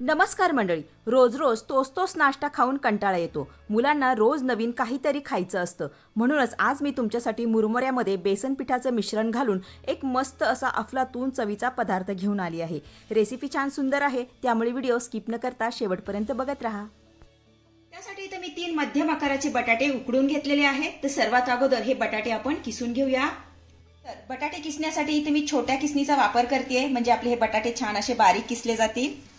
नमस्कार मंडळी. रोज रोज तोच तोच नाश्ता खाऊन कंटाळा येतो. मुलांना रोज नवीन काहीतरी खायचं असतं. म्हणूनच आज मी तुमच्यासाठी मुरमुऱ्यामध्ये बेसन पिठाचं मिश्रण घालून एक मस्त असा अफलातून चवीचा पदार्थ घेऊन आली आहे. रेसिपी छान सुंदर आहे. त्यामुळे व्हिडिओ स्किप न करता शेवटपर्यंत बघत राहा. त्यासाठी इथं मी तीन मध्यम आकाराचे बटाटे उकडून घेतलेले आहेत. तर सर्वात अगोदर हे बटाटे आपण किसून घेऊया. तर बटाटे किसण्यासाठी इथे मी छोट्या किसणीचा वापर करते म्हणजे आपले हे बटाटे छान असे बारीक किसले जातील.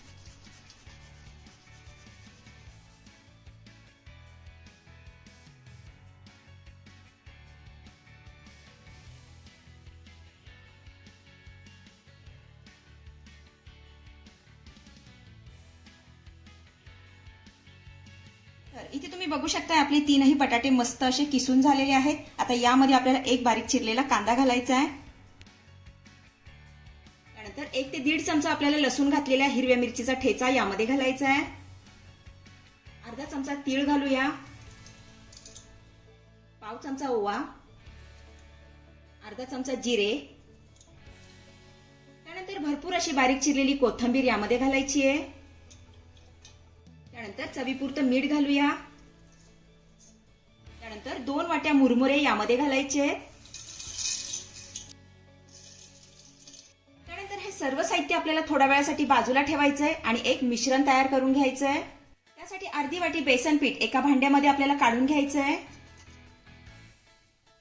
तर इथे तुम्ही बघू शकता आपले तीनही बटाटे मस्त असे किसून झालेले आहेत. आता यामध्ये आपल्याला एक बारीक चिरलेला कांदा घालायचा आहे. त्यानंतर एक ते दीड चमचा आपल्याला लसूण घातलेल्या हिरव्या मिरचीचा ठेचा यामध्ये घालायचा आहे. अर्धा चमचा तीळ घालूया. पाव चमचा ओवा. अर्धा चमचा जिरे. त्यानंतर भरपूर अशी बारीक चिरलेली कोथिंबीर यामध्ये घालायची आहे. त्यानंतर चवीपुरतं मीठ घालूया. त्यानंतर दोन वाट्या मुरमुरे यामध्ये घालायचे. त्यानंतर हे सर्व साहित्य आपल्याला थोड्या वेळासाठी बाजूला ठेवायचं आहे आणि एक मिश्रण तयार करून घ्यायचं आहे त्यासाठी अर्धी वाटी बेसन पीठ एका भांड्यामध्ये आपल्याला काढून घ्यायचं आहे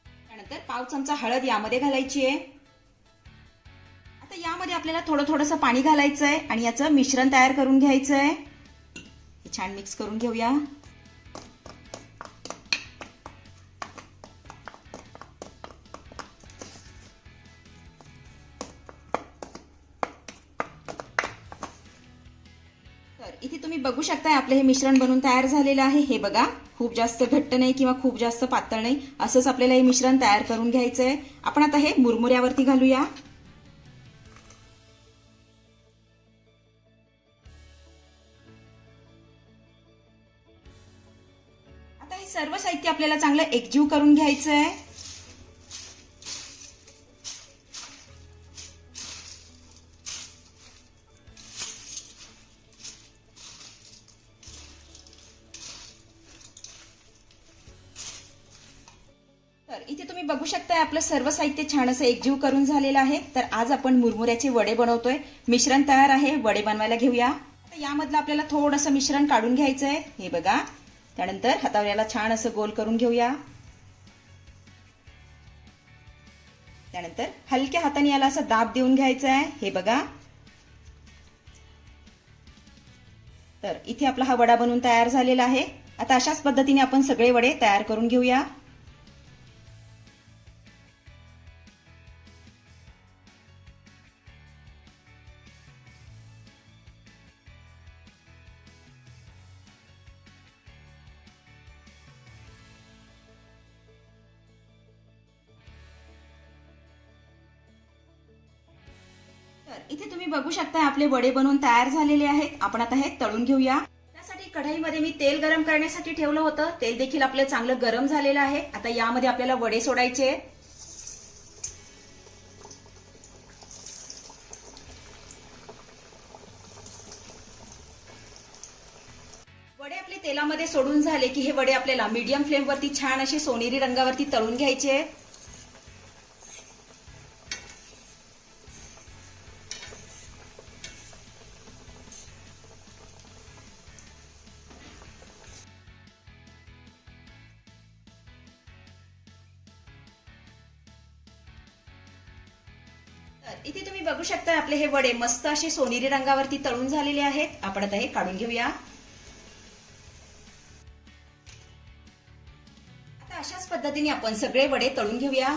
त्यानंतर पाव चमचा हळद यामध्ये घालायची आहे आता यामध्ये आपल्याला थोडं थोडंसं पाणी घालायचंय आणि याचं मिश्रण तयार करून घ्यायचं आहे छान मिक्स करून घेऊया. तर इथे तुम्ही बघू शकताय आपलं हे मिश्रण बनून तयार झालेलं आहे. हे बघा खूप जास्त घट्ट नाही किंवा खूप जास्त पातळ नाही असंच आपल्याला हे मिश्रण तयार करून घ्यायचं आहे आपण आता हे मुरमुऱ्यावरती घालूया. सर्व साहित्य आपल्याला चांगलं एकजीव करून घ्यायचं आहे तर इथे तुम्ही बघू शकताय आपलं सर्व साहित्य छान असं एकजीव करून झालेलं आहे. तर आज आपण मुरमुऱ्याचे वडे बनवतोय. मिश्रण तयार आहे वडे बनवायला घेऊया. यामधलं आपल्याला थोडंसं मिश्रण काढून घ्यायचं आहे हे बघा. त्यानंतर हातावर याला छान असं गोल करून घेऊया. त्यानंतर हलक्या हाताने याला असं दाब देऊन घ्यायचं आहे हे बघा. तर इथे आपला हा वडा बनवून तयार झालेला आहे. आता अशाच पद्धतीने आपण सगळे वडे तयार करून घेऊया. तर इथे तुम्ही बघू शकता आपले वडे बनवून तयार झालेले आहेत. आपण आता हे तळून घेऊया. त्यासाठी कढाईमध्ये मी तेल गरम करण्यासाठी ठेवलं होतं. तेल देखील आपलं चांगलं गरम झालेलं आहे. आता यामध्ये आपल्याला वडे सोडायचे आहेत. वडे आपले तेलामध्ये सोडून झाले की हे वडे आपल्याला मीडियम फ्लेमवरती छान असे सोनेरी रंगावरती तळून घ्यायचे आहेत. इथे तुम्ही बघू शकता आपले हे वडे मस्त असे सोनेरी रंगावरती तळून झालेले आहेत. आपण आता हे काढून घेऊया. आता अशाच पद्धतीने आपण सगळे वडे तळून घेऊया.